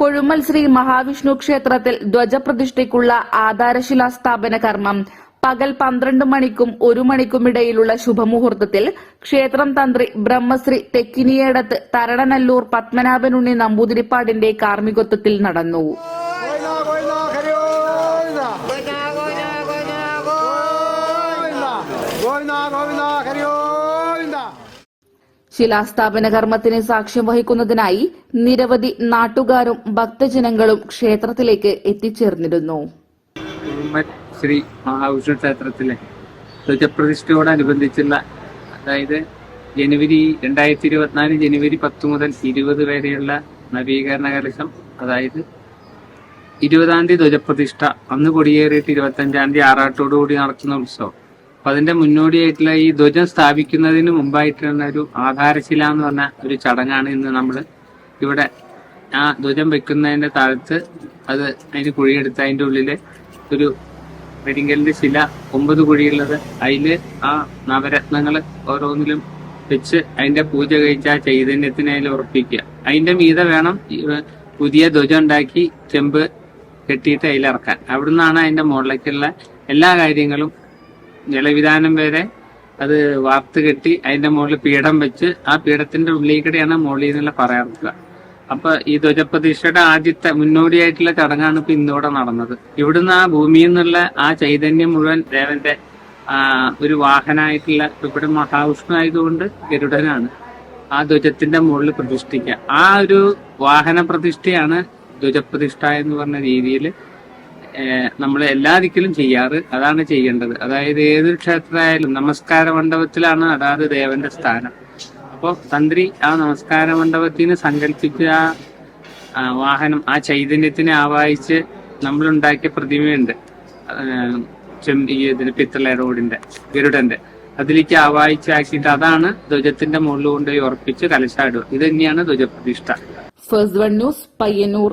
കൊഴുമൽ ശ്രീ മഹാവിഷ്ണു ക്ഷേത്രത്തിൽ ധ്വജപ്രതിഷ്ഠയ്ക്കുള്ള ആധാരശിലാ സ്ഥാപന കർമ്മം. പകൽ പന്ത്രണ്ട് മണിക്കും ഒരു മണിക്കുമിടയിലുള്ള ശുഭമുഹൂർത്തത്തിൽ ക്ഷേത്രം തന്ത്രി ബ്രഹ്മശ്രീ തെക്കിനിയേടത്ത് തരണനല്ലൂർ പത്മനാഭനുണ്ണി നമ്പൂതിരിപ്പാടിന്റെ കാർമ്മികത്വത്തിൽ നടന്നു. ഗോവിന്ദ ഗോവിന്ദ ഹരി ഗോവിന്ദ ഗോവിന്ദ ഗോവിന്ദ ഹരി ഗോവിന്ദ ശിലാസ്ഥാപന കർമ്മത്തിന് സാക്ഷ്യം വഹിക്കുന്നതിനായി നിരവധി നാട്ടുകാരും ഭക്തജനങ്ങളും ക്ഷേത്രത്തിലേക്ക് എത്തിച്ചേർന്നിരുന്നു. ശ്രീ മഹാവിഷ്ണു ക്ഷേത്രത്തിലെ ധ്വജപ്രതിഷ്ഠയോടനുബന്ധിച്ചുള്ള അതായത് ജനുവരി രണ്ടായിരത്തി ഇരുപത്തിനാല് ജനുവരി പത്ത് മുതൽ ഇരുപത് വരെയുള്ള നവീകരണ കലശം അതായത് ഇരുപതാം തീയതി ധ്വജപ്രതിഷ്ഠ അന്ന് കൊടിയേറിയിട്ട് ഇരുപത്തി അഞ്ചാം തീയതി ആറാട്ടോടുകൂടി നടത്തുന്ന ഉത്സവം. അപ്പൊ അതിന്റെ മുന്നോടിയായിട്ടുള്ള ഈ ധ്വജം സ്ഥാപിക്കുന്നതിന് മുമ്പായിട്ടുള്ള ഒരു ആധാരശില എന്ന് പറഞ്ഞ ഒരു ചടങ്ങാണ് ഇന്ന് നമ്മൾ ഇവിടെ ആ ധ്വജം വെക്കുന്നതിന്റെ താഴത്ത് അത് അതിന് കുഴിയെടുത്ത് അതിന്റെ ഉള്ളിൽ ഒരു വെടിങ്കലിന്റെ ശില ഒമ്പത് കുഴിയുള്ളത്. അതിൽ ആ നവരത്നങ്ങൾ ഓരോന്നിലും വെച്ച് അതിന്റെ പൂജ കഴിച്ച ആ ചൈതന്യത്തിന് അതിൽ ഉറപ്പിക്കുക. അതിന്റെ മീതെ വേണം പുതിയ ധ്വജം ഉണ്ടാക്കി ചെമ്പ് കെട്ടിയിട്ട് അതിലിറക്കാൻ അവിടുന്നാണ് അതിന്റെ മുകളിലേക്കുള്ള എല്ലാ കാര്യങ്ങളും ജലവിധാനം വരെ അത് വാർത്ത് കെട്ടി അതിന്റെ മുകളിൽ പീഠം വെച്ച് ആ പീഠത്തിന്റെ ഉള്ളിൽ മുകളിൽ നിന്നുള്ള പറയാറുള്ളത്. അപ്പൊ ഈ ധ്വജപ്രതീക്ഷയുടെ ആദ്യത്തെ മുന്നോടിയായിട്ടുള്ള ചടങ്ങാണ് ഇപ്പൊ ഇന്നിവിടെ നടന്നത്. ഇവിടുന്ന് ആ ഭൂമിയിൽ നിന്നുള്ള ആ ചൈതന്യം മുഴുവൻ ദേവന്റെ ഒരു വാഹനായിട്ടുള്ള ഇവിടെ മഹാവിഷ്ണു ആയതുകൊണ്ട് ഗരുഡനാണ് ആ ധ്വജത്തിന്റെ മുകളിൽ പ്രതിഷ്ഠിക്കുക. ആ ഒരു വാഹന പ്രതിഷ്ഠയാണ് ധ്വജപ്രതിഷ്ഠ എന്ന് പറഞ്ഞ രീതിയിൽ നമ്മൾ എല്ലാ ദിക്കിലും ചെയ്യാറ് അതാണ് ചെയ്യേണ്ടത്. അതായത് ഏതൊരു ക്ഷേത്രമായാലും നമസ്കാര മണ്ഡപത്തിലാണ് അതാത് ദേവന്റെ സ്ഥാനം. അപ്പോൾ തന്ത്രി ആ നമസ്കാര മണ്ഡപത്തിന് സങ്കല്പിച്ച ആ വാഹനം ആ ചൈതന്യത്തിനെ ആവാഹിച്ച് നമ്മളുണ്ടാക്കിയ പ്രതിമയുണ്ട്. ഈ ഇതിന് പിത്തള റോഡിന്റെ ഗരുഡന്റെ. അതിലേക്ക് ആവാഹിച്ചാക്കിയിട്ട് അതാണ് ധ്വജത്തിന്റെ മുകളിൽ കൊണ്ടുപോയി ഉറപ്പിച്ച് കലശാടുക. ഇത് തന്നെയാണ് ധ്വജപ്രതിഷ്ഠ. First one news Payyanur.